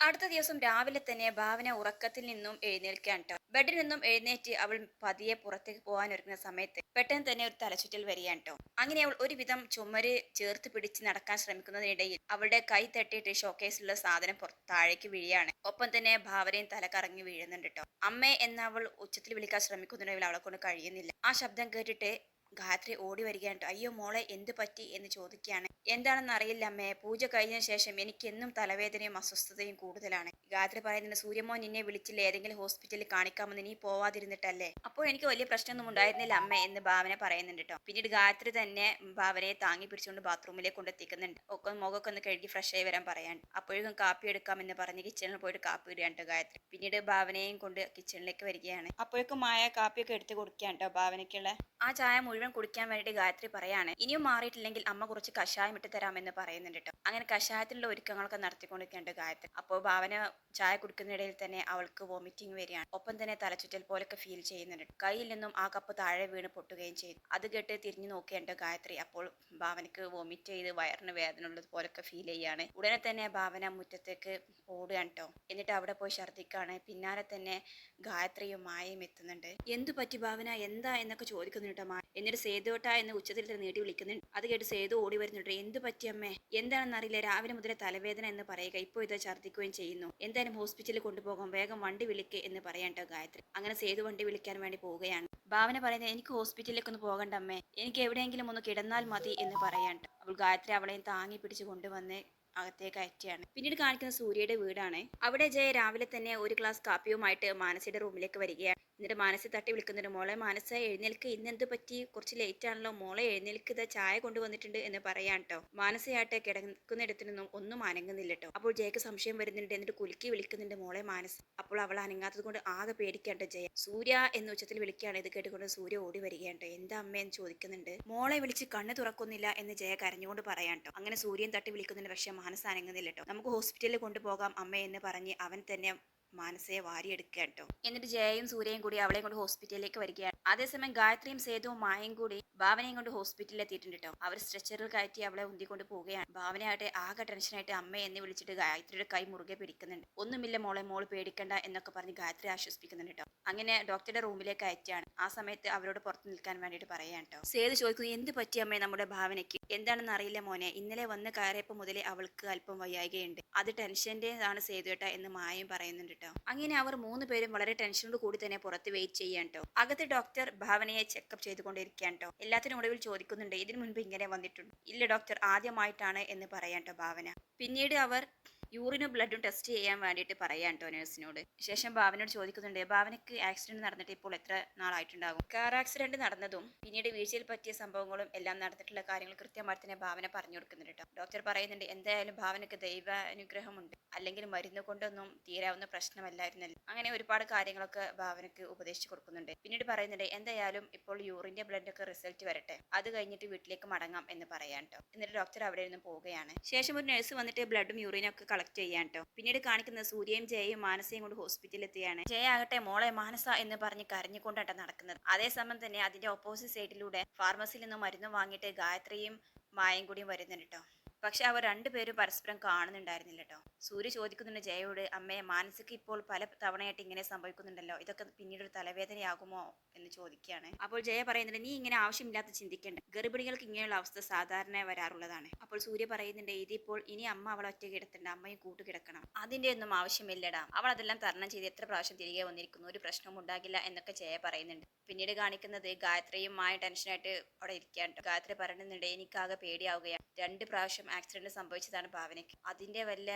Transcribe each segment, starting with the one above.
അടുത്ത ദിവസം രാവിലെ തന്നെ ഭാവന ഉറക്കത്തിൽ നിന്നും എഴുന്നേൽക്കാൻ കേട്ടോ ബെഡിൽ നിന്നും എഴുന്നേറ്റ് അവൾ പതിയെ പുറത്തേക്ക് പോകാൻ ഒരുങ്ങുന്ന സമയത്ത് പെട്ടെന്ന് തന്നെ ഒരു തലചുറ്റൽ വരികയാണ് കേട്ടോ അങ്ങനെ അവൾ ഒരുവിധം ചുമര് ചേർത്ത് പിടിച്ച് നടക്കാൻ ശ്രമിക്കുന്നതിനിടയിൽ അവളുടെ കൈ തട്ടിയിട്ട് ഷോക്കേസിലുള്ള സാധനം താഴേക്ക് വീഴുകയാണ്. ഒപ്പം തന്നെ ഭാവനയും തല കറങ്ങി വീഴുന്നുണ്ട് കേട്ടോ അമ്മേ എന്ന് അവൾ ഉച്ചത്തിൽ വിളിക്കാൻ ശ്രമിക്കുന്നുണ്ടെങ്കിൽ അവളെ കൊണ്ട് കഴിയുന്നില്ല. ആ ശബ്ദം കേട്ടിട്ട് ഗായത്രി ഓടി വരികയാണ്. ട്ടോ. അയ്യോ മോളെ എന്ത് പറ്റി? എന്ന് ചോദിക്കുകയാണ്. എന്താണെന്ന് അറിയില്ല അമ്മേ. പൂജ കഴിഞ്ഞ ശേഷം എനിക്ക് എന്നും തലവേദനയും അസ്വസ്ഥതയും കൂടുതലാണ്. ഗായത്രി പറയുന്നുണ്ട് സൂര്യമോൻ നിന്നെ വിളിച്ചില്ല? ഏതെങ്കിലും ഹോസ്പിറ്റലിൽ കാണിക്കാമെന്ന് നീ പോവാതിരുന്നിട്ടല്ലേ? അപ്പോൾ എനിക്ക് വലിയ പ്രശ്നമൊന്നും ഉണ്ടായിരുന്നില്ല അമ്മ എന്ന് ഭാവന പറയുന്നുണ്ട് കേട്ടോ. പിന്നീട് ഗായത്രി തന്നെ ഭാവനയെ താങ്ങി പിടിച്ചുകൊണ്ട് ബാത്റൂമിലേക്ക് കൊണ്ടെത്തിക്കുന്നുണ്ട്. ഒക്കെ മുഖമൊക്കെ ഒന്ന് കഴുകി ഫ്രഷ് ആയി വരാൻ പറയാൻ അപ്പോഴേക്കും കാപ്പി എടുക്കാമെന്ന് പറഞ്ഞ് കിച്ചണിൽ പോയിട്ട് കാപ്പി ഇടുകയാണ് കേട്ടോ ഗായത്രി. പിന്നീട് ഭാവനയും കൊണ്ട് കിച്ചണിലേക്ക് വരികയാണ്. അപ്പോഴേക്കും മായ കാപ്പിയൊക്കെ എടുത്ത് കൊടുക്കുകയാണ് കേട്ടോ ഭാവനയ്ക്കുള്ള ആ ചായ മുഴുവൻ കുടിക്കാൻ വേണ്ടി ഗായത്രി പറയാണ് ഇനിയും മാറിയിട്ടില്ലെങ്കിൽ അമ്മ കുറച്ച് കഷായം ഇട്ട് തരാമെന്ന് പറയുന്നുണ്ട് കേട്ടോ അങ്ങനെ കഷായത്തിലുള്ള ഒരുക്കങ്ങളൊക്കെ നടത്തിക്കൊണ്ടിരിക്കുന്നുണ്ട് ഗായത്രി. അപ്പോൾ ഭാവന ചായ കുടിക്കുന്നതിനിടയിൽ തന്നെ അവൾക്ക് വോമിറ്റിംഗ് വരികയാണ്. ഒപ്പം തന്നെ തലചുറ്റൽ പോലൊക്കെ ഫീൽ ചെയ്യുന്നുണ്ട് കയ്യിൽ നിന്നും ആ കപ്പ് താഴെ വീണ് പൊട്ടുകയും ചെയ്തു. അത് കേട്ട് തിരിഞ്ഞു നോക്കേണ്ട ഗായത്രി അപ്പോൾ ഭാവനക്ക് വോമിറ്റ് ചെയ്ത് വയറിന് വേദന ഉള്ളത് പോലൊക്കെ ഫീൽ ചെയ്യാണ് ഉടനെ തന്നെ ഭാവന മുറ്റത്തേക്ക് ഓടുകയാണ് കേട്ടോ എന്നിട്ട് അവിടെ പോയി ഛർദ്ദിക്കാണ് പിന്നാലെ തന്നെ ഗായത്രിയും മായയും എത്തുന്നുണ്ട്. എന്തു പറ്റി ഭാവന? എന്താ? എന്നൊക്കെ ചോദിക്കുന്നുണ്ട് ട്ടോ മായ എന്നിട്ട് സേതുവട്ട എന്ന് ഉച്ചത്തിൽ തന്നെ നീട്ടി വിളിക്കുന്നുണ്ട്. അത് കേട്ട് സേതു ഓടി വരുന്നുണ്ട്. എന്ത് പറ്റിയമ്മേ എന്താണെന്ന് അറിയില്ല. രാവിലെ മുതലേ തലവേദന എന്ന് പറയുക. ഇപ്പോൾ ഇത് ഛർദ്ദിക്കുകയും ചെയ്യുന്നു. എന്തായാലും ഹോസ്പിറ്റലിൽ കൊണ്ടുപോകാം. വേഗം വണ്ടി വിളിക്ക് എന്ന് പറയാൻ കേട്ടോ ഗായത്രി. അങ്ങനെ സേതു വണ്ടി വിളിക്കാൻ വേണ്ടി പോവുകയാണ്. ഭാവന പറയുന്നത് എനിക്ക് ഹോസ്പിറ്റലിലേക്ക് ഒന്ന് പോകണ്ട അമ്മേ. എനിക്ക് എവിടെയെങ്കിലും ഒന്ന് കിടന്നാൽ മതി എന്ന് പറയാൻ അവൾ ഗായത്രി അവളെയും താങ്ങി പിടിച്ച് കൊണ്ടുവന്ന് അകത്തേക്ക് അയറ്റിയാണ് പിന്നീട് കാണിക്കുന്ന സൂര്യയുടെ വീടാണ്. അവിടെ ജയ രാവിലെ തന്നെ ഒരു ഗ്ലാസ് കാപ്പിയുമായിട്ട് മാനസിയുടെ റൂമിലേക്ക് വരികയാണ്. എന്നിട്ട് മാനസി തട്ടി വിളിക്കുന്നുണ്ട്. മോളെ മാനസ എഴുന്നേൽക്ക്. ഇന്ന് എന്ത് പറ്റി? കുറച്ച് ലേറ്റ് ആണല്ലോ. മോളെ എഴുന്നേൽക്ക്. ഇതാ ചായ കൊണ്ടുവന്നിട്ടുണ്ട് എന്ന് പറയാൻ കേട്ടോ മാനസയാട്ടെ കിടക്കുന്നിടത്തു നിന്നും ഒന്നും അനങ്ങുന്നില്ല കേട്ടോ അപ്പോൾ ജയക്ക് സംശയം വരുന്നുണ്ട്. എന്നിട്ട് കുലുക്കി വിളിക്കുന്നുണ്ട് മോളെ മാനസ. അപ്പോൾ അവൾ അനങ്ങാത്തത് കൊണ്ട് ആകെ പേടിക്കാണ്ട് ജയ. സൂര്യ എന്ന ഉച്ചത്തിൽ വിളിക്കുകയാണ്. ഇത് കേട്ടുകൊണ്ട് സൂര്യ ഓടി വരികയാണ്. എന്താ അമ്മ? എന്ന് ചോദിക്കുന്നുണ്ട്. മോളെ വിളിച്ച് കണ്ണ് തുറക്കുന്നില്ല എന്ന് ജയ കരഞ്ഞുകൊണ്ട് പറയാൻ കേട്ടോ അങ്ങനെ സൂര്യൻ തട്ടി വിളിക്കുന്നുണ്ട്. പക്ഷെ മാനസ അനങ്ങുന്നില്ല കേട്ടോ നമുക്ക് ഹോസ്പിറ്റലിൽ കൊണ്ടുപോകാം അമ്മ എന്ന് പറഞ്ഞ് അവൻ തന്നെ മാനസയെ വാരിയെടുക്കുക കേട്ടോ. എന്നിട്ട് ജയയും സൂര്യയും കൂടി അവളെയും കൊണ്ട് ഹോസ്പിറ്റലിലേക്ക് വരികയാണ്. അതേസമയം ഗായത്രിയും സേതുവും മായയും കൂടി ഭാവനയും കൊണ്ട് ഹോസ്പിറ്റലിൽ എത്തിയിട്ടുണ്ട് കേട്ടോ അവർ സ്ട്രെച്ചറിൽ കയറ്റി അവളെ ഉന്തിക്കൊണ്ട് പോവുകയാണ്. ഭാവനയായിട്ട് ആകെ ടെൻഷനായിട്ട് അമ്മ എന്ന് വിളിച്ചിട്ട് ഗായത്രിയുടെ കൈ മുറുകെ പിടിക്കുന്നുണ്ട്. ഒന്നുമില്ല മോളെ മോൾ പേടിക്കണ്ട എന്നൊക്കെ പറഞ്ഞ് ഗായത്രി ആശ്വസിപ്പിക്കുന്നുണ്ട് കേട്ടോ അങ്ങനെ ഡോക്ടറുടെ റൂമിലേക്ക് അയച്ചാണ്. ആ സമയത്ത് അവരോട് പുറത്ത് നിൽക്കാൻ വേണ്ടിയിട്ട് പറയാൻ കേട്ടോ സേതു ചോദിക്കുന്നു എന്ത് പറ്റി അമ്മേ നമ്മുടെ ഭാവനയ്ക്ക്? എന്താണെന്ന് അറിയില്ല മോനെ. ഇന്നലെ വന്ന് കയറിയപ്പോൾ മുതലേ അവൾക്ക് അല്പം വയ്യായികയുണ്ട്. അത് ടെൻഷന്റെ ആണ് സേതുവേട്ട എന്ന് മായയും പറയുന്നുണ്ട് കേട്ടോ അങ്ങനെ അവർ മൂന്ന് പേരും വളരെ ടെൻഷനോട് കൂടി തന്നെ പുറത്ത് വെയിറ്റ് ചെയ്യാൻ കേട്ടോ അകത്ത് ഡോക്ടർ ഭാവനയെ ചെക്കപ്പ് ചെയ്തുകൊണ്ടിരിക്കുകയാണ് കേട്ടോ എല്ലാത്തിനും ഒടുവിൽ ചോദിക്കുന്നുണ്ട് ഇതിനു മുൻപ് ഇങ്ങനെ വന്നിട്ടുണ്ട്. ഇല്ല ഡോക്ടർ ആദ്യമായിട്ടാണ് എന്ന് പറയാം കേട്ടോ ഭാവന. പിന്നീട് അവർ യൂറിനും ബ്ലഡും ടെസ്റ്റ് ചെയ്യാൻ വേണ്ടിയിട്ട് പറയാം കേട്ടോ നഴ്സിനോട്. ശേഷം ഭാവനോട് ചോദിക്കുന്നുണ്ട് ഭാവനയ്ക്ക് ആക്സിഡന്റ് നടന്നിട്ട് ഇപ്പോൾ എത്ര നാളായിട്ടുണ്ടാകും? കാർ ആക്സിഡന്റ് നടന്നതും പിന്നീട് വീഴ്ചയിൽ പറ്റിയ സംഭവങ്ങളും എല്ലാം നടന്നിട്ടുള്ള കാര്യങ്ങൾ കൃത്യമായി തന്നെ ഭാവന പറഞ്ഞു കൊടുക്കുന്നുണ്ട് കേട്ടോ ഡോക്ടർ പറയുന്നുണ്ട് എന്തായാലും ഭാവനയ്ക്ക് ദൈവാനുഗ്രഹമുണ്ട്. അല്ലെങ്കിൽ മരുന്ന് കൊണ്ടൊന്നും തീരാവുന്ന പ്രശ്നമല്ലായിരുന്നല്ലോ. അങ്ങനെ ഒരുപാട് കാര്യങ്ങളൊക്കെ ഭാവനയ്ക്ക് ഉപദേശിച്ചു കൊടുക്കുന്നുണ്ട്. പിന്നീട് പറയുന്നുണ്ട് എന്തായാലും ഇപ്പോൾ യൂറിന്റെ ബ്ലഡ് ഒക്കെ റിസൾട്ട് വരട്ടെ. അത് കഴിഞ്ഞിട്ട് വീട്ടിലേക്ക് മടങ്ങാം എന്ന് പറയാം കേട്ടോ എന്നിട്ട് ഡോക്ടർ അവിടെ നിന്ന് പോവുകയാണ്. ശേഷം ഒരു നഴ്സ് വന്നിട്ട് ബ്ലഡും യൂറിനും ഒക്കെ കളക്ട് ചെയ്യാൻ കേട്ടോ പിന്നീട് കാണിക്കുന്നത് സൂര്യയും ജയയും മാനസയും കൊണ്ട് ഹോസ്പിറ്റലിൽ എത്തുകയാണ്. ജയ ആകട്ടെ മോളെ മാനസ എന്ന് പറഞ്ഞ് കരഞ്ഞുകൊണ്ടാണ് നടക്കുന്നത്. അതേസമയം തന്നെ അതിന്റെ ഓപ്പോസിറ്റ് സൈഡിലൂടെ ഫാർമസിയിൽ നിന്ന് മരുന്ന് വാങ്ങിയിട്ട് ഗായത്രിയും മായയും കൂടിയും വരുന്നുണ്ട് കേട്ടോ പക്ഷെ അവർ രണ്ടുപേരും പരസ്പരം കാണുന്നുണ്ടായിരുന്നില്ല കേട്ടോ സൂര്യ ചോദിക്കുന്നുണ്ട് ജയയോട് അമ്മയെ മാനസിക ഇപ്പോൾ പല തവണയായിട്ട് ഇങ്ങനെ സംഭവിക്കുന്നുണ്ടല്ലോ? ഇതൊക്കെ പിന്നീട് ഒരു തലവേദനയാകുമോ? എന്ന് ചോദിക്കുകയാണ്. അപ്പോൾ ജയ പറയുന്നുണ്ട് നീ ഇങ്ങനെ ആവശ്യമില്ലാത്ത ചിന്തിക്കേണ്ട. ഗർഭിണികൾക്ക് ഇങ്ങനെയുള്ള അവസ്ഥ സാധാരണ വരാറുള്ളതാണ്. അപ്പോൾ സൂര്യ പറയുന്നുണ്ട് ഇതിപ്പോൾ ഇനി അമ്മ അവളെ ഒറ്റ കിടത്തണ്ട അമ്മയും കൂട്ടു കിടക്കണം. അതിന്റെ ഒന്നും ആവശ്യമില്ലടാ. അവൾ അതെല്ലാം തരണം ചെയ്ത് എത്ര പ്രാവശ്യം തിരികെ വന്നിരിക്കുന്നു? ഒരു പ്രശ്നവും ഉണ്ടാകില്ല എന്നൊക്കെ ജയ പറയുന്നുണ്ട്. പിന്നീട് കാണിക്കുന്നത് ഗായത്രിയും ആയ ടെൻഷനായിട്ട് അവിടെ ഇരിക്കുകയാണ്. ഗായത്രി പറയുന്നുണ്ട് എനിക്കാകെ പേടിയാവുകയാണ്. രണ്ട് പ്രാവശ്യം ആക്സിഡന്റ് സംഭവിച്ചതാണ് ഭാവനയ്ക്ക്. അതിന്റെ വല്ല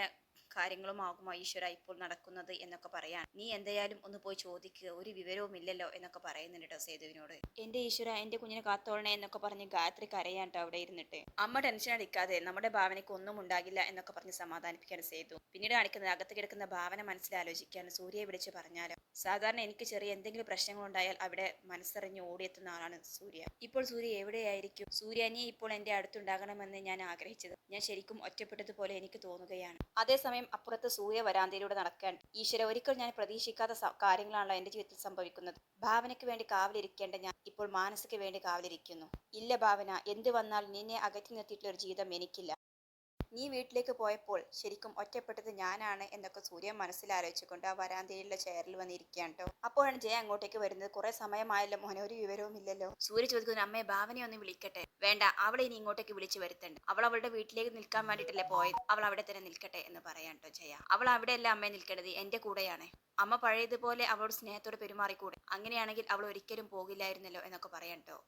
കാര്യങ്ങളും ആകുമോ ഈശ്വര ഇപ്പോൾ നടക്കുന്നത് എന്നൊക്കെ പറയാൻ. നീ എന്തായാലും ഒന്ന് പോയി ചോദിക്കുക ഒരു വിവരവും ഇല്ലല്ലോ എന്നൊക്കെ പറയുന്നുണ്ട് കേട്ടോ സേതുവിനോട്. എന്റെ ഈശ്വര എന്റെ കുഞ്ഞിനെ കാത്തോളണേ എന്നൊക്കെ പറഞ്ഞ് ഗായത്രി കരയാൻ ട്ടോ അവിടെ ഇരുന്നിട്ട്. അമ്മ ടെൻഷൻ അടിക്കാതെ നമ്മുടെ ഭാവനയ്ക്ക് ഒന്നും ഉണ്ടാകില്ല എന്നൊക്കെ പറഞ്ഞ് സമാധാനിപ്പിക്കാൻ സേതു. പിന്നീട് കാണിക്കുന്നത് അകത്ത് കിടക്കുന്ന ഭാവന മനസ്സിലാലോചിക്കാൻ സൂര്യയെ വിളിച്ച് പറഞ്ഞാലോ? സാധാരണ എനിക്ക് ചെറിയ എന്തെങ്കിലും പ്രശ്നങ്ങൾ ഉണ്ടായാൽ അവിടെ മനസ്സറിഞ്ഞ് ഓടിയെത്തുന്ന ആളാണ് സൂര്യ. ഇപ്പോൾ സൂര്യ എവിടെയായിരിക്കും? സൂര്യനെ ഇപ്പോൾ എന്റെ അടുത്തുണ്ടാകണമെന്ന് ഞാൻ ആഗ്രഹിച്ചത്. ഞാൻ ശരിക്കും ഒറ്റപ്പെട്ടതുപോലെ എനിക്ക് തോന്നുകയാണ്. അതേസമയം അപ്പുറത്ത് സൂര്യ വരാന്തയിലൂടെ നടക്കാൻ. ഈശ്വര ഒരിക്കൽ ഞാൻ പ്രതീക്ഷിക്കാത്ത കാര്യങ്ങളാണല്ലോ എന്റെ ജീവിതത്തിൽ സംഭവിക്കുന്നത്. ഭാവനയ്ക്ക് വേണ്ടി കാവലിരിക്കേണ്ട ഞാൻ ഇപ്പോൾ മാനസിക്ക് വേണ്ടി കാവലിരിക്കുന്നു. ഇല്ല ഭാവന എന്ത് വന്നാൽ നിന്നെ അകറ്റി നിർത്തിയിട്ടുള്ള ഒരു ജീവിതം എനിക്കില്ല. നീ വീട്ടിലേക്ക് പോയപ്പോൾ ശരിക്കും ഒറ്റപ്പെട്ടത് ഞാനാണ് എന്നൊക്കെ സൂര്യ മനസ്സിലാലോചിച്ചുകൊണ്ട് ആ വരാന്തയിലുള്ള ചെയറിൽ വന്നിരിക്കുകയാണ് കേട്ടോ. അപ്പോഴാണ് ജയ അങ്ങോട്ടേക്ക് വരുന്നത്. കുറെ സമയമായല്ലോ മോനെ ഒരു വിവരവും ഇല്ലല്ലോ. സൂര്യ ചോദിക്കുന്ന അമ്മയെ ഭാവനയെ ഒന്ന് വിളിക്കട്ടെ? വേണ്ട അവളെ ഇനി ഇങ്ങോട്ടേക്ക് വിളിച്ചു വരുത്തണ്ട്. അവൾ അവളുടെ വീട്ടിലേക്ക് നിൽക്കാൻ വേണ്ടിയിട്ടല്ലേ പോയത്. അവൾ അവിടെ തന്നെ നിൽക്കട്ടെ എന്ന് പറയാൻ കേട്ടോ ജയ. അവൾ അവിടെയല്ല അമ്മയെ നിൽക്കേണ്ടത് എന്റെ കൂടെയാണ്. അമ്മ പഴയതുപോലെ അവളോട് സ്നേഹത്തോടെ പെരുമാറിക്കൂടെ? അങ്ങനെയാണെങ്കിൽ അവൾ ഒരിക്കലും പോകില്ലായിരുന്നല്ലോ എന്നൊക്കെ പറയാൻ കേട്ടോ.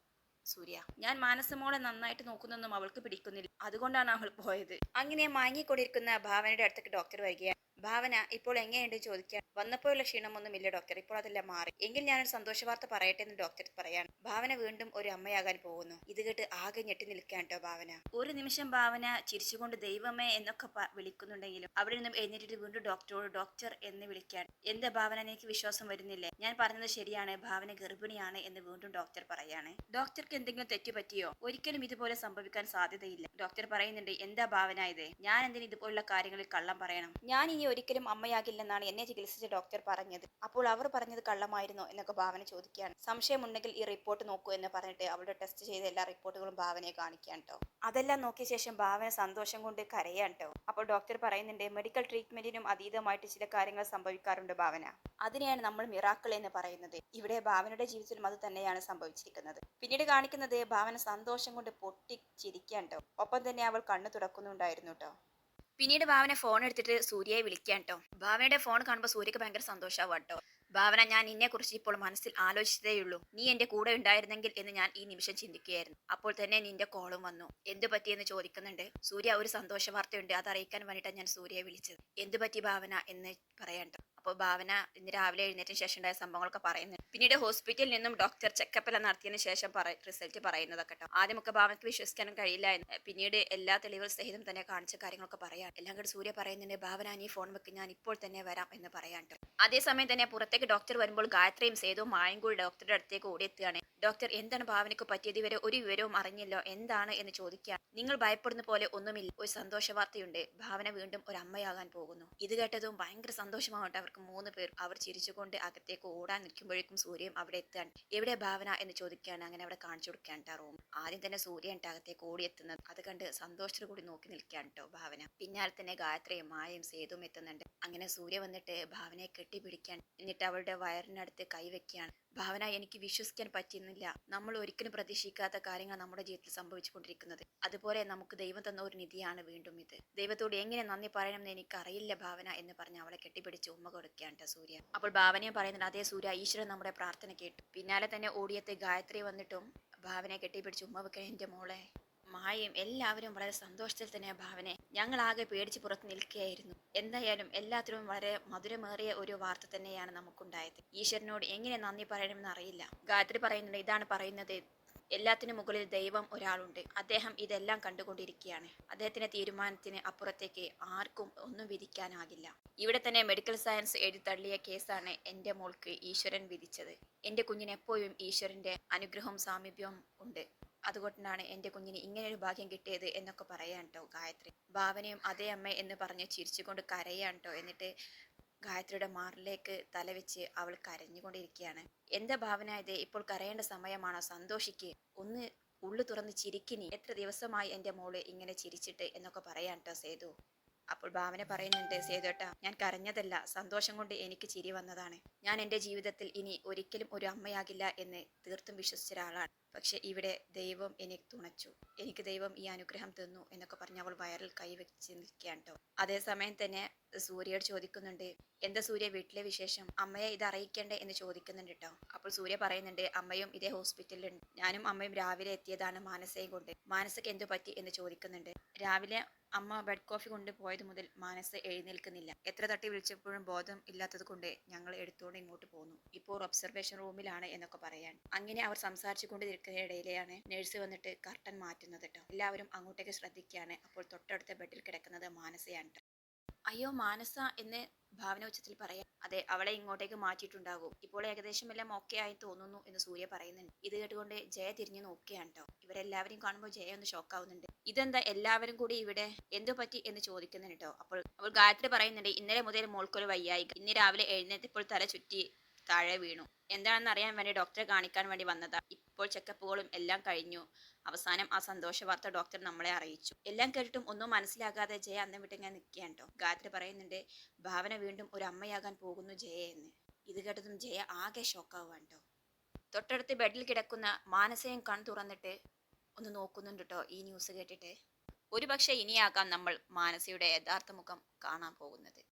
സൂര്യ. ഞാൻ മാനസമോളെ നന്നായിട്ട് നോക്കുന്നൊന്നും അവൾക്ക് പിടിക്കുന്നില്ല. അതുകൊണ്ടാണ് അവൾ പോയത്. അങ്ങനെ മയങ്ങിക്കൊണ്ടിരിക്കുന്ന ഭാവനയുടെ അടുത്തേക്ക് ഡോക്ടർ വരികയാണ്. ഭാവന ഇപ്പോൾ എങ്ങനെയുണ്ട് ചോദിക്കാൻ വന്നപ്പോഴുള്ള ക്ഷീണമൊന്നുമില്ല ഡോക്ടർ ഇപ്പോൾ അതെല്ലാം മാറി. എങ്കിൽ ഞാനൊരു സന്തോഷ വാർത്ത പറയട്ടെ എന്ന് ഡോക്ടർ പറയാണ്. ഭാവന വീണ്ടും ഒരു അമ്മയാകാൻ പോകുന്നു. ഇത് കേട്ട് ആകെ ഞെട്ടി നിൽക്കാൻ കേട്ടോ ഭാവന. ഒരു നിമിഷം ഭാവന ചിരിച്ചുകൊണ്ട് ദൈവമേ എന്നൊക്കെ വിളിക്കുന്നുണ്ടെങ്കിലും അവിടെ നിന്നും എഴുന്നേറ്റിട്ട് വീണ്ടും ഡോക്ടറോട് ഡോക്ടർ എന്ന് വിളിക്കാൻ എന്താ ഭാവന എനിക്ക് വിശ്വാസം വരുന്നില്ലേ? ഞാൻ പറഞ്ഞത് ശരിയാണ് ഭാവന ഗർഭിണിയാണ് എന്ന് വീണ്ടും ഡോക്ടർ പറയാണ്. ഡോക്ടർക്ക് എന്തെങ്കിലും തെറ്റ് പറ്റിയോ? ഒരിക്കലും ഇതുപോലെ സംഭവിക്കാൻ സാധ്യതയില്ല. ഡോക്ടർ പറയുന്നുണ്ട് എന്താ ഭാവന ഇത്? ഞാൻ എന്തിനും ഇതുപോലുള്ള കാര്യങ്ങളിൽ കള്ളം പറയണം? ഞാൻ ഇനി ഒരിക്കലും അമ്മയാകില്ലെന്നാണ് എന്നെ ചികിത്സിച്ച ഡോക്ടർ പറഞ്ഞത്. അപ്പോൾ അവർ പറഞ്ഞത് കള്ളമായിരുന്നു എന്നൊക്കെ ഭാവന ചോദിക്കുകയാണ്. സംശയമുണ്ടെങ്കിൽ ഈ റിപ്പോർട്ട് നോക്കൂ എന്ന് പറഞ്ഞിട്ട് അവളുടെ ടെസ്റ്റ് ചെയ്ത എല്ലാ റിപ്പോർട്ടുകളും ഭാവനയെ കാണിക്കാൻ അതെല്ലാം നോക്കിയ ശേഷം ഭാവന സന്തോഷം കൊണ്ട് കരയാൻ അപ്പോൾ ഡോക്ടർ പറയുന്നുണ്ട് മെഡിക്കൽ ട്രീറ്റ്മെന്റിനും അതീതമായിട്ട് ചില കാര്യങ്ങൾ സംഭവിക്കാറുണ്ട് ഭാവന. അതിനെയാണ് നമ്മൾ മിറാക്കിൾ എന്ന് പറയുന്നത്. ഇവിടെ ഭാവനയുടെ ജീവിതത്തിലും അത് തന്നെയാണ് സംഭവിച്ചിരിക്കുന്നത്. പിന്നീട് കാണിക്കുന്നത് ഭാവന സന്തോഷം കൊണ്ട് പൊട്ടി ചിരിക്കാൻ ഒപ്പം തന്നെ അവൾ കണ്ണു തുറക്കുന്നുണ്ടായിരുന്നു കേട്ടോ പിന്നീട് ഭാവന ഫോൺ എടുത്തിട്ട് സൂര്യയെ വിളിക്കാൻ കേട്ടോ ഭാവനയുടെ ഫോൺ കാണുമ്പോൾ സൂര്യക്ക് ഭയങ്കര സന്തോഷമാവും കേട്ടോ ഭാവന ഞാൻ നിന്നെ കുറിച്ച് ഇപ്പോൾ മനസ്സിൽ ആലോചിച്ചതേയുള്ളൂ. നീ എന്റെ കൂടെ ഉണ്ടായിരുന്നെങ്കിൽ എന്ന് ഞാൻ ഈ നിമിഷം ചിന്തിക്കുകയായിരുന്നു. അപ്പോൾ തന്നെ നിന്റെ കോളും വന്നു. എന്തു പറ്റിയെന്ന് ചോദിക്കുന്നുണ്ട്. സൂര്യ ഒരു സന്തോഷ വാർത്തയുണ്ട് അത് അറിയിക്കാൻ വേണ്ടിയിട്ടാണ് ഞാൻ സൂര്യയെ വിളിച്ചത്. എന്തു പറ്റി ഭാവന? എന്ന് പറയാണ്ട് അപ്പോൾ ഭാവന ഇന്ന് രാവിലെ എഴുന്നേറ്റിന് ശേഷം ഉണ്ടായ സംഭവങ്ങളൊക്കെ പറയുന്നുണ്ട്. പിന്നീട് ഹോസ്പിറ്റലിൽ നിന്നും ഡോക്ടർ ചെക്കപ്പ് എല്ലാം നടത്തിയതിനു ശേഷം റിസൾട്ട് പറയുന്നതൊക്കെ കേട്ടോ. ആദ്യമൊക്കെ ഭാവനക്ക് വിശ്വസിക്കാനും കഴിയില്ല എന്ന് പിന്നീട് എല്ലാ തെളിവുകൾ സഹിതം തന്നെ കാണിച്ച കാര്യങ്ങളൊക്കെ പറയാം. എല്ലാം കൂടി സൂര്യ പറയുന്നുണ്ട് ഭാവന നീ ഫോൺ വെക്ക് ഞാൻ ഇപ്പോൾ തന്നെ വരാം എന്ന് പറയാൻ. അതേസമയം തന്നെ പുറത്തേക്ക് ഡോക്ടർ വരുമ്പോൾ ഗായത്രിയും സേതുവും മായും കൂടി ഡോക്ടറുടെ അടുത്തേക്ക് ഓടിയെത്തുകയാണ് ഡോക്ടർ എന്താണ് ഭാവനയ്ക്ക് പറ്റിയത്? ഇവരെ ഒരു വിവരവും അറിഞ്ഞില്ലോ. എന്താണ് എന്ന് ചോദിക്കാൻ നിങ്ങൾ ഭയപ്പെടുന്ന പോലെ ഒന്നുമില്ല. ഒരു സന്തോഷ വാർത്തയുണ്ട്. ഭാവന വീണ്ടും ഒരു അമ്മയാകാൻ പോകുന്നു. ഇത് കേട്ടതും ഭയങ്കര സന്തോഷമാവട്ടെ അവർക്ക് മൂന്ന് പേർ അവർ ചിരിച്ചുകൊണ്ട് അകത്തേക്ക് ഓടാൻ നിൽക്കുമ്പോഴേക്കും സൂര്യൻ അവിടെ എത്താൻ. എവിടെ ഭാവന എന്ന് ചോദിക്കുകയാണ്. അങ്ങനെ അവിടെ കാണിച്ചു കൊടുക്കാൻ ട്ടാ റൂം. ആദ്യം തന്നെ സൂര്യൻ അകത്തേക്ക് ഓടിയെത്തുന്നത് അത് കണ്ട് സന്തോഷത്തോടു കൂടി നോക്കി നിൽക്കാൻ കേട്ടോ ഭാവന. പിന്നാലെ തന്നെ ഗായത്രിയും മായയും സേതുവും എത്തുന്നുണ്ട്. അങ്ങനെ സൂര്യ വന്നിട്ട് ഭാവനയെ കെട്ടിപ്പിടിക്കാൻ. എന്നിട്ട് അവളുടെ വയറിനടുത്ത് കൈവയ്ക്കുകയാണ്. ഭാവന എനിക്ക് വിശ്വസിക്കാൻ പറ്റുന്നില്ല. നമ്മൾ ഒരിക്കലും പ്രതീക്ഷിക്കാത്ത കാര്യങ്ങൾ നമ്മുടെ ജീവിതത്തിൽ സംഭവിച്ചുകൊണ്ടിരിക്കുന്നത്. അതുപോലെ നമുക്ക് ദൈവം തന്ന ഒരു നിധിയാണ് വീണ്ടും ഇത്. ദൈവത്തോട് എങ്ങനെ നന്ദി പറയണമെന്ന് എനിക്ക് അറിയില്ല ഭാവന എന്ന് പറഞ്ഞ് അവളെ കെട്ടിപ്പിടിച്ച് ഉമ്മ കൊടുക്കുകയാണ് സൂര്യ. അപ്പോൾ ഭാവനയും പറയുന്നുണ്ട് അതേ സൂര്യ ഈശ്വരൻ നമ്മുടെ പ്രാർത്ഥന കേട്ടു. പിന്നാലെ തന്നെ ഓടിയത്തെ ഗായത്രി വന്നിട്ടും ഭാവനയെ കെട്ടിപ്പിടിച്ച് ഉമ്മ വെക്കാൻ എന്റെ മോളെ. മായയും എല്ലാവരും വളരെ സന്തോഷത്തിൽ തന്നെ ഭാവനെ ഞങ്ങൾ ആകെ പേടിച്ച് പുറത്ത് നിൽക്കുകയായിരുന്നു. എന്തായാലും എല്ലാത്തിനും വളരെ മധുരമേറിയ ഒരു വാർത്ത തന്നെയാണ് നമുക്കുണ്ടായത്. ഈശ്വരനോട് എങ്ങനെ നന്ദി പറയണമെന്ന് അറിയില്ല. ഗായത്രി പറയുന്നുണ്ട് ഇതാണ് പറയുന്നത്. എല്ലാത്തിനും മുകളിൽ ദൈവം ഒരാളുണ്ട്. അദ്ദേഹം ഇതെല്ലാം കണ്ടുകൊണ്ടിരിക്കുകയാണ്. അദ്ദേഹത്തിന്റെ തീരുമാനത്തിന് അപ്പുറത്തേക്ക് ആർക്കും ഒന്നും വിധിക്കാനാകില്ല. ഇവിടെ തന്നെ മെഡിക്കൽ സയൻസ് എഴുതി തള്ളിയ കേസാണ് എന്റെ മോൾക്ക് ഈശ്വരൻ വിധിച്ചത്. എന്റെ കുഞ്ഞിന് എപ്പോഴും ഈശ്വരന്റെ അനുഗ്രഹവും സാമീപ്യവും ഉണ്ട്. അതുകൊണ്ടാണ് എന്റെ കുഞ്ഞിന് ഇങ്ങനെ ഒരു ഭാഗ്യം കിട്ടിയത് എന്നൊക്കെ പറയാൻ കേട്ടോ ഗായത്രി. ഭാവനയും അതേ അമ്മ എന്ന് പറഞ്ഞ് ചിരിച്ചുകൊണ്ട് കരയാൻ കേട്ടോ എന്നിട്ട് ഗായത്രിയുടെ മാറിലേക്ക് തലവെച്ച് അവൾ കരഞ്ഞുകൊണ്ടിരിക്കുകയാണ്. എന്താ ഭാവന ഇത്? ഇപ്പോൾ കരയേണ്ട സമയമാണോ? സന്തോഷിക്ക്. ഒന്ന് ഉള്ളു തുറന്ന് ചിരിക്കിനി എത്ര ദിവസമായി എന്റെ മോൾ ഇങ്ങനെ ചിരിച്ചിട്ട് എന്നൊക്കെ പറയാൻ കേട്ടോ സേതു. അപ്പോൾ ഭാവന പറയുന്നുണ്ട് സേതുട്ട ഞാൻ കരഞ്ഞതല്ല സന്തോഷം കൊണ്ട് എനിക്ക് ചിരി വന്നതാണ്. ഞാൻ എന്റെ ജീവിതത്തിൽ ഇനി ഒരിക്കലും ഒരു അമ്മയാകില്ല എന്ന് തീർത്തും വിശ്വസിച്ച ഒരാളാണ്. പക്ഷെ ഇവിടെ ദൈവം എന്നെ തുണച്ചു. എനിക്ക് ദൈവം ഈ അനുഗ്രഹം തന്നു എന്നൊക്കെ പറഞ്ഞ് അവൾ വയറിൽ കൈവച്ച് നിൽക്കുകയാണ് കേട്ടോ. അതേസമയം തന്നെ സൂര്യയോട് ചോദിക്കുന്നുണ്ട് എന്താ സൂര്യ വീട്ടിലെ വിശേഷം? അമ്മയെ ഇത് അറിയിക്കണ്ടേ? എന്ന് ചോദിക്കുന്നുണ്ട് കേട്ടോ. അപ്പോൾ സൂര്യ പറയുന്നുണ്ട് അമ്മയും ഇതേ ഹോസ്പിറ്റലിലുണ്ട്. ഞാനും അമ്മയും രാവിലെ എത്തിയതാണ് മാനസയും കൊണ്ട്. മാനസയ്ക്ക് എന്തു പറ്റി? എന്ന് ചോദിക്കുന്നുണ്ട്. രാവിലെ അമ്മ ബെഡ് കോഫി കൊണ്ട് പോയത് മുതൽ മാനസ് എഴുന്നേൽക്കുന്നില്ല. എത്ര തട്ടി വിളിച്ചപ്പോഴും ബോധം ഇല്ലാത്തത് കൊണ്ട് ഞങ്ങൾ എടുത്തുകൊണ്ട് ഇങ്ങോട്ട് പോന്നു. ഇപ്പോൾ ഒബ്സർവേഷൻ റൂമിലാണ് എന്നൊക്കെ പറയാൻ. അങ്ങനെ അവർ സംസാരിച്ചു കൊണ്ടിരിക്കുന്നതിനിടയിലെയാണ് നഴ്സ് വന്നിട്ട് കർട്ടൻ മാറ്റുന്നത് കേട്ടോ എല്ലാവരും അങ്ങോട്ടേക്ക് ശ്രദ്ധിക്കുകയാണ്. അപ്പോൾ തൊട്ടടുത്ത ബെഡിൽ കിടക്കുന്നത് മാനസയാണ്. അയ്യോ മാനസ എന്ന് ഭാവന ഉച്ചത്തിൽ പറയാം. അതെ അവളെ ഇങ്ങോട്ടേക്ക് മാറ്റിയിട്ടുണ്ടാകും. ഇപ്പോൾ ഏകദേശം എല്ലാം ഓക്കെ ആയി തോന്നുന്നു എന്ന് സൂര്യ പറയുന്നുണ്ട്. ഇത് കേട്ടുകൊണ്ട് ജയ തിരിഞ്ഞു നോക്കുകയാണ് കേട്ടോ ഇവരെല്ലാവരും കാണുമ്പോൾ ജയ ഒന്ന് ഷോക്ക് ആവുന്നുണ്ട്. ഇതെന്താ എല്ലാവരും കൂടി ഇവിടെ എന്തു പറ്റി എന്ന് ചോദിക്കുന്നുണ്ട് കേട്ടോ അപ്പോൾ അവൾ ഗായത്രി പറയുന്നുണ്ട് ഇന്നലെ മുതൽ മോൾക്കൊരു വയ്യായി ഇന്ന് രാവിലെ എഴുന്നേറ്റപ്പോൾ തല ചുറ്റി താഴെ വീണു. എന്താണെന്ന് അറിയാൻ വേണ്ടി ഡോക്ടറെ കാണിക്കാൻ വേണ്ടി വന്നതാ. ഇപ്പോൾ ചെക്കപ്പുകളും എല്ലാം കഴിഞ്ഞു. അവസാനം ആ സന്തോഷ വാർത്ത ഡോക്ടർ നമ്മളെ അറിയിച്ചു. എല്ലാം കേട്ടിട്ടും ഒന്നും മനസ്സിലാകാതെ ജയ അന്നം വിട്ട് ഇങ്ങനെ നിൽക്കുകയാണ് കേട്ടോ ഗായത്രി പറയുന്നുണ്ട് ഭാവന വീണ്ടും ഒരു അമ്മയാകാൻ പോകുന്നു ജയ എന്ന്. ഇത് കേട്ടതും ജയ ആകെ ഷോക്കാവുകയാണ് തൊട്ടടുത്ത് ബെഡിൽ കിടക്കുന്ന മാനസയും കൺ തുറന്നിട്ട് ഒന്ന് നോക്കുന്നുണ്ട് കേട്ടോ ഈ ന്യൂസ് കേട്ടിട്ട്. ഒരുപക്ഷെ ഇനിയാകാം നമ്മൾ മാനസയുടെ യഥാർത്ഥ മുഖം കാണാൻ പോകുന്നത്.